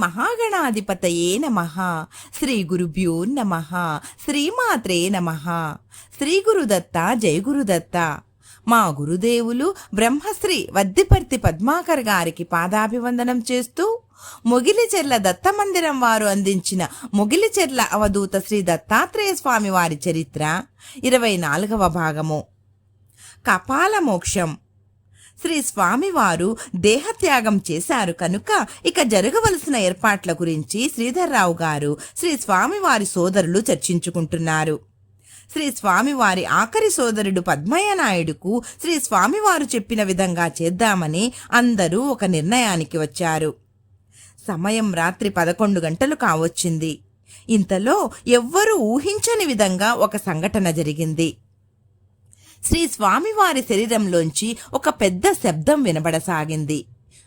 మహాగణాధిపతయే నమ. శ్రీ గురుభ్యో నమ. శ్రీమాత్రే నమ. శ్రీ గురుదత్త జయ గురుదత్త. మా గురుదేవులు బ్రహ్మశ్రీ వద్దిపర్తి పద్మాకర్ గారికి పాదాభివందనం చేస్తూ మొగిలిచెర్ల దత్త మందిరం వారు అందించిన మొగిలిచెర్ల అవధూత శ్రీ దత్తాత్రేయ స్వామి వారి చరిత్ర ఇరవై నాలుగవ భాగము. కపాల మోక్షం. శ్రీ స్వామివారు దేహత్యాగం చేశారు కనుక ఇక జరగవలసిన ఏర్పాట్ల గురించి శ్రీధర్రావు గారు శ్రీ స్వామివారి సోదరులు చర్చించుకుంటున్నారు. శ్రీ స్వామివారి ఆఖరి సోదరుడు పద్మయ్య నాయుడుకు శ్రీ స్వామివారు చెప్పిన విధంగా చేద్దామని అందరూ ఒక నిర్ణయానికి వచ్చారు. సమయం రాత్రి పదకొండు గంటలు కావచ్చింది. ఇంతలో ఎవ్వరూ ఊహించని విధంగా ఒక సంఘటన జరిగింది. శ్రీ స్వామివారి శరీరంలోంచి ఒక పెద్ద శబ్దం వినబడసాగింది.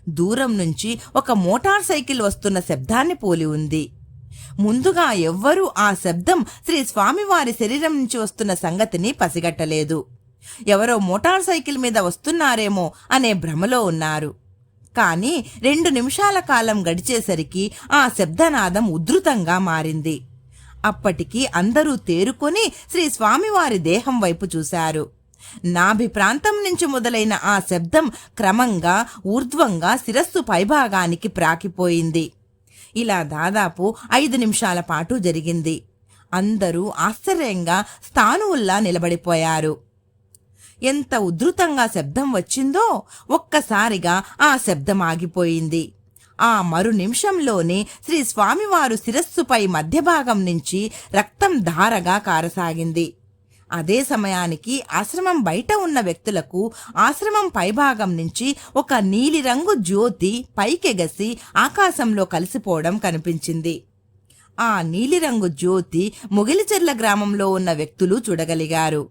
దూరం నుంచి ఒక మోటార్ సైకిల్ వస్తున్న శబ్దాన్ని పోలి ఉంది. ముందుగా ఎవ్వరూ ఆ శబ్దం శ్రీ స్వామివారి శరీరం నుంచి వస్తున్న సంగతిని పసిగట్టలేదు. ఎవరో మోటార్ సైకిల్ మీద వస్తున్నారేమో అనే భ్రమలో ఉన్నారు. కానీ రెండు నిమిషాల కాలం గడిచేసరికి ఆ శబ్దనాదం ఉధృతంగా మారింది. అప్పటికి అందరూ తేరుకొని శ్రీ స్వామివారి దేహం వైపు చూశారు. నాభి ప్రాంతం నుంచి మొదలైన ఆ శబ్దం క్రమంగా ఊర్ధ్వంగా శిరస్సు పైభాగానికి ప్రాకిపోయింది. ఇలా దాదాపు ఐదు నిమిషాల పాటు జరిగింది. అందరూ ఆశ్చర్యంగా స్థానువుల్లా నిలబడిపోయారు. ఎంత ఉధృతంగా శబ్దం వచ్చిందో ఒక్కసారిగా ఆ శబ్దం ఆగిపోయింది. ఆ మరు నిమిషంలోనే శ్రీ స్వామివారు శిరస్సుపై మధ్యభాగం నుంచి రక్తం ధారగా కారసాగింది. అదే సమయానికి ఆశ్రమం బయట ఉన్న వ్యక్తులకు ఆశ్రమం పైభాగం నుంచి ఒక నీలిరంగు జ్యోతి పైకెగసి ఆకాశంలో కలిసిపోవడం కనిపించింది. ఆ నీలిరంగు జ్యోతి ముగిలిచెర్ల గ్రామంలో ఉన్న వ్యక్తులు చూడగలిగారు.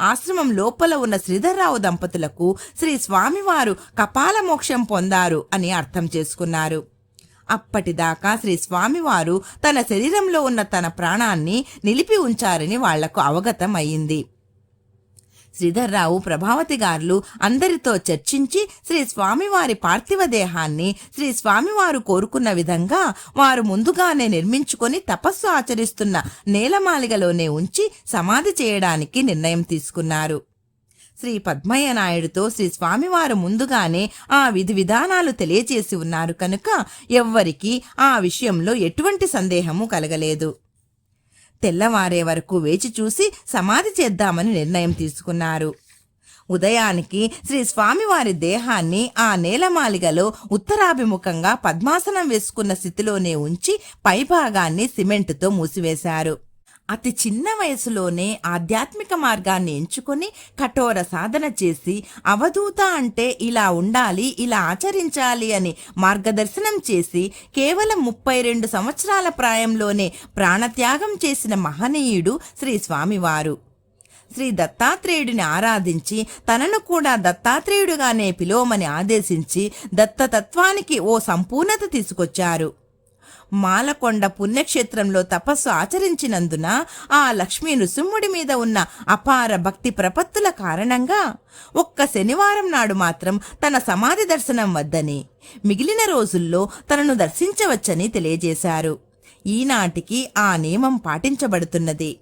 ఆశ్రమం లోపల ఉన్న శ్రీధర్రావు దంపతులకు శ్రీ స్వామివారు కపాల మోక్షం పొందారు అని అర్థం చేసుకున్నారు. అప్పటిదాకా శ్రీ స్వామివారు తన శరీరంలో ఉన్న తన ప్రాణాన్ని నిలిపి ఉంచారని వాళ్ళకు అవగతం అయింది శ్రీధర్రావు ప్రభావతి గారులు అందరితో చర్చించి శ్రీ స్వామివారి పార్థివ దేహాన్ని శ్రీ స్వామివారు కోరుకున్న విధంగా వారు ముందుగానే నిర్మించుకొని తపస్సు ఆచరిస్తున్న నేలమాలిగలోనే ఉంచి సమాధి చేయడానికి నిర్ణయం తీసుకున్నారు. శ్రీ పద్మయ్య నాయుడుతో శ్రీ స్వామివారు ముందుగానే ఆ విధి విధానాలు తెలియచేసి ఉన్నారు కనుక ఎవ్వరికీ ఆ విషయంలో ఎటువంటి సందేహము కలగలేదు. తెల్లవారే వరకు వేచి చూసి సమాధి చేద్దామని నిర్ణయం తీసుకున్నారు. ఉదయానికి శ్రీ స్వామివారి దేహాన్ని ఆ నేలమాలిగలో ఉత్తరాభిముఖంగా పద్మాసనం వేసుకున్న స్థితిలోనే ఉంచి పైభాగాన్ని సిమెంటుతో మూసివేశారు. అతి చిన్న వయసులోనే ఆధ్యాత్మిక మార్గాన్ని ఎంచుకొని కఠోర సాధన చేసి అవధూత అంటే ఇలా ఉండాలి ఇలా ఆచరించాలి అని మార్గదర్శనం చేసి కేవలం ముప్పై రెండు సంవత్సరాల ప్రాయంలోనే ప్రాణత్యాగం చేసిన మహనీయుడు శ్రీ స్వామివారు. శ్రీ దత్తాత్రేయుడిని ఆరాధించి తనను కూడా దత్తాత్రేయుడుగానే పిలువమని ఆదేశించి దత్తతత్వానికి ఓ సంపూర్ణత తీసుకొచ్చారు. మాలకొండ పుణ్యక్షేత్రంలో తపస్సు ఆచరించినందున ఆ లక్ష్మీ నృసింహుడి మీద ఉన్న అపార భక్తి ప్రపత్తుల కారణంగా ఒక్క శనివారం నాడు మాత్రం తన సమాధి దర్శనం వద్దని మిగిలిన రోజుల్లో తనను దర్శించవచ్చని తెలియజేశారు. ఈనాటికి ఆ నియమం పాటించబడుతున్నది.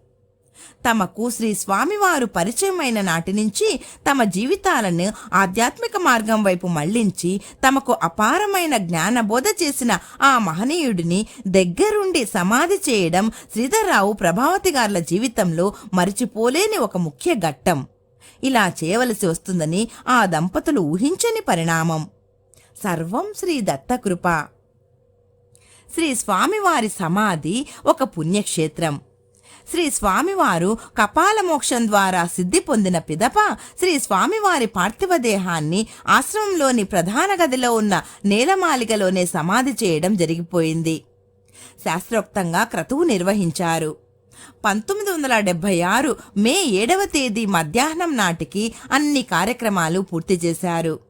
తమకు శ్రీ స్వామివారు పరిచయమైన నాటి నుంచి తమ జీవితాలను ఆధ్యాత్మిక మార్గం వైపు మళ్ళించి తమకు అపారమైన జ్ఞానబోధ చేసిన ఆ మహనీయుడిని దగ్గరుండి సమాధి చేయడం శ్రీధర్రావు ప్రభావతి గార్ల జీవితంలో మరిచిపోలేని ఒక ముఖ్య ఘట్టం. ఇలా చేయవలసి వస్తుందని ఆ దంపతులు ఊహించని పరిణామం. సర్వం శ్రీ దత్తకృప. శ్రీ స్వామివారి సమాధి ఒక పుణ్యక్షేత్రం. శ్రీ స్వామివారు కపాల మోక్షం ద్వారా సిద్ధి పొందిన పిదప శ్రీ స్వామివారి పార్థివ దేహాన్ని ఆశ్రమంలోని ప్రధాన గదిలో ఉన్న నేలమాలికలోనే సమాధి చేయడం జరిగిపోయింది. శాస్త్రోక్తంగా క్రతువు నిర్వహించారు. పంతొమ్మిది వందల డెబ్బై ఆరు మే ఏడవ తేదీ మధ్యాహ్నం నాటికి అన్ని కార్యక్రమాలు పూర్తి చేశారు.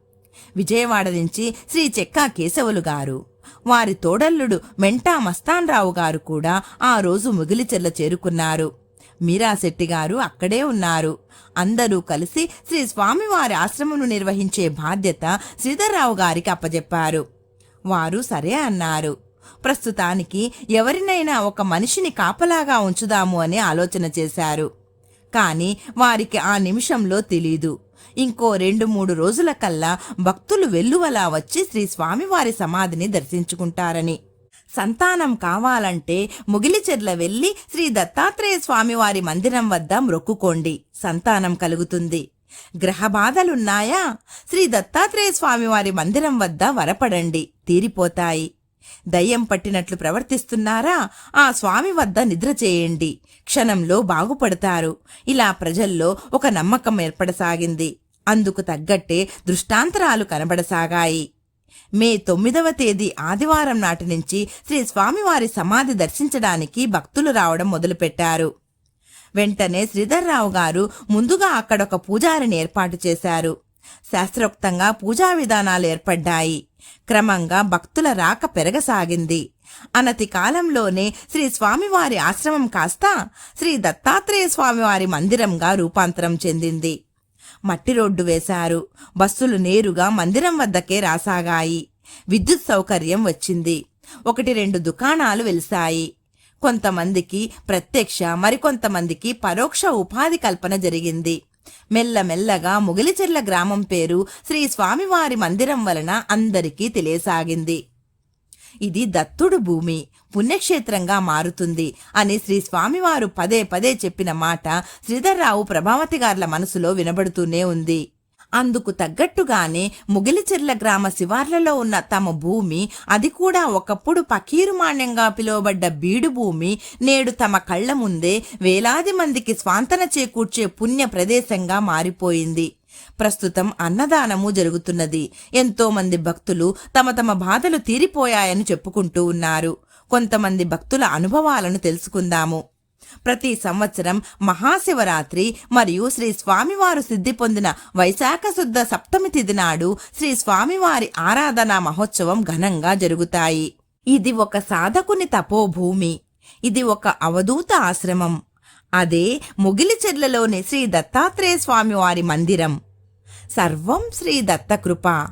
విజయవాడ నుంచి శ్రీ చెక్కా కేశవులు గారు. వారి తోడల్లుడు మెంటా మస్తాన్రావు గారు కూడా ఆ రోజు ముగిలిచెర్ల చేరుకున్నారు. మీరాశెట్టి గారు అక్కడే ఉన్నారు. అందరూ కలిసి శ్రీ స్వామివారి ఆశ్రమను నిర్వహించే బాధ్యత శ్రీధర్రావు గారికి అప్పజెప్పారు. వారు సరే అన్నారు. ప్రస్తుతానికి ఎవరినైనా ఒక మనిషిని కాపలాగా ఉంచుదాము అని ఆలోచన చేశారు. కాని వారికి ఆ నిమిషంలో తెలీదు. ఇంకో రెండు మూడు రోజుల కల్లా భక్తులు వెల్లువలా వచ్చి శ్రీ స్వామివారి సమాధిని దర్శించుకుంటారని. సంతానం కావాలంటే ముగిలిచెర్ల వెళ్ళి శ్రీ దత్తాత్రేయ స్వామివారి మందిరం వద్ద మ్రొక్కుకోండి సంతానం కలుగుతుంది. గ్రహ బాధలున్నాయా? శ్రీ దత్తాత్రేయ స్వామివారి మందిరం వద్ద వరపడండి. తీరిపోతాయి. దయ్యం పట్టినట్లు ప్రవర్తిస్తున్నారా? ఆ స్వామి వద్ద నిద్ర చేయండి. క్షణంలో బాగుపడతారు. ఇలా ప్రజల్లో ఒక నమ్మకం ఏర్పడసాగింది. అందుకు తగ్గట్టే దృష్టాంతరాలు కనబడసాగాయి. మే తొమ్మిదవ తేదీ ఆదివారం నాటి నుంచి శ్రీ స్వామివారి సమాధి దర్శించడానికి భక్తులు రావడం మొదలుపెట్టారు. వెంటనే శ్రీధర్రావు గారు ముందుగా అక్కడొక పూజారిని ఏర్పాటు చేశారు. శాస్త్రోక్తంగా పూజా విధానాలు ఏర్పడ్డాయి. క్రమంగా భక్తుల రాక పెరగసాగింది. అనతి కాలంలోనే శ్రీ స్వామివారి ఆశ్రమం కాస్త శ్రీ దత్తాత్రేయ స్వామివారి మందిరంగా రూపాంతరం చెందింది. మట్టి రోడ్డు వేశారు. బస్సులు నేరుగా మందిరం వద్దకే రాసాగాయి. విద్యుత్ సౌకర్యం వచ్చింది. ఒకటి రెండు దుకాణాలు వెలిశాయి. కొంతమందికి ప్రత్యక్ష మరికొంతమందికి పరోక్ష ఉపాధి కల్పన జరిగింది. మెల్లమెల్లగా ముగిలిచెర్ల గ్రామం పేరు శ్రీ స్వామివారి మందిరం వలన అందరికీ తెలియసాగింది. ఇది దత్తుడు భూమి పుణ్యక్షేత్రంగా మారుతుంది అని శ్రీ స్వామివారు పదే పదే చెప్పిన మాట శ్రీధర్రావు ప్రభావతి గార్ల మనసులో వినబడుతూనే ఉంది. అందుకు తగ్గట్టుగానే ముగిలిచెర్ల గ్రామ శివార్లలో ఉన్న తమ భూమి అది కూడా ఒకప్పుడు పకీరుమాణ్యంగా పిలువబడ్డ బీడు భూమి నేడు తమ కళ్ళ ముందే వేలాది మందికి స్వాంతన చేకూర్చే పుణ్య ప్రదేశంగా మారిపోయింది. ప్రస్తుతం అన్నదానము జరుగుతున్నది. ఎంతో మంది భక్తులు తమ తమ బాధలు తీరిపోయాయని చెప్పుకుంటూ ఉన్నారు. కొంతమంది భక్తుల అనుభవాలను తెలుసుకుందాము. ప్రతి సంవత్సరం మహాశివరాత్రి మరియు శ్రీ స్వామివారు సిద్ధి పొందిన వైశాఖ శుద్ధ సప్తమి తిథి నాడు శ్రీ స్వామివారి ఆరాధనా మహోత్సవం ఘనంగా జరుగుతాయి. ఇది ఒక సాధకుని తపోభూమి. ఇది ఒక అవధూత ఆశ్రమం. అదే ముగిలిచెర్లలోని శ్రీ దత్తాత్రేయ స్వామివారి మందిరం. సర్వం శ్రీ దత్తకృప